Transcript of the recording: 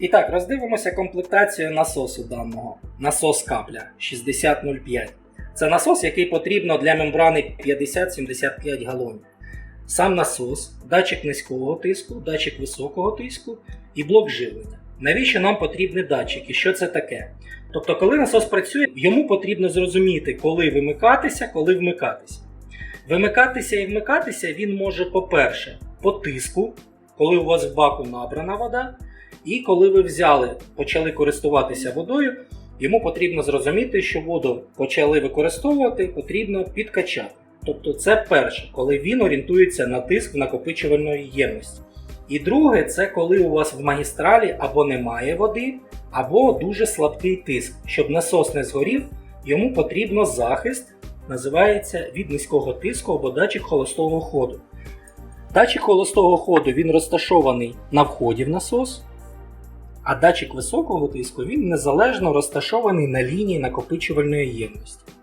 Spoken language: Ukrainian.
І так, роздивимося комплектацію насосу даного. Насос капля 6005. Це насос, який потрібно для мембрани 50-75 галонів. Сам насос, датчик низького тиску, датчик високого тиску і блок живлення. Навіщо нам потрібні датчики? Що це таке? Тобто, коли насос працює, йому потрібно зрозуміти, коли вимикатися, коли вмикатися. Вимикатися і вмикатися він може, по-перше, по тиску, коли у вас в баку набрана вода, і коли ви взяли, почали користуватися водою, йому потрібно зрозуміти, що воду почали використовувати, потрібно підкачати. Тобто це перше, коли він орієнтується на тиск накопичувальної ємності. І друге, це коли у вас в магістралі або немає води, або дуже слабкий тиск. Щоб насос не згорів, йому потрібно захист, називається від низького тиску або датчик холостого ходу. Датчик холостого ходу він розташований на вході в насос, а датчик високого тиску він незалежно розташований на лінії накопичувальної ємності.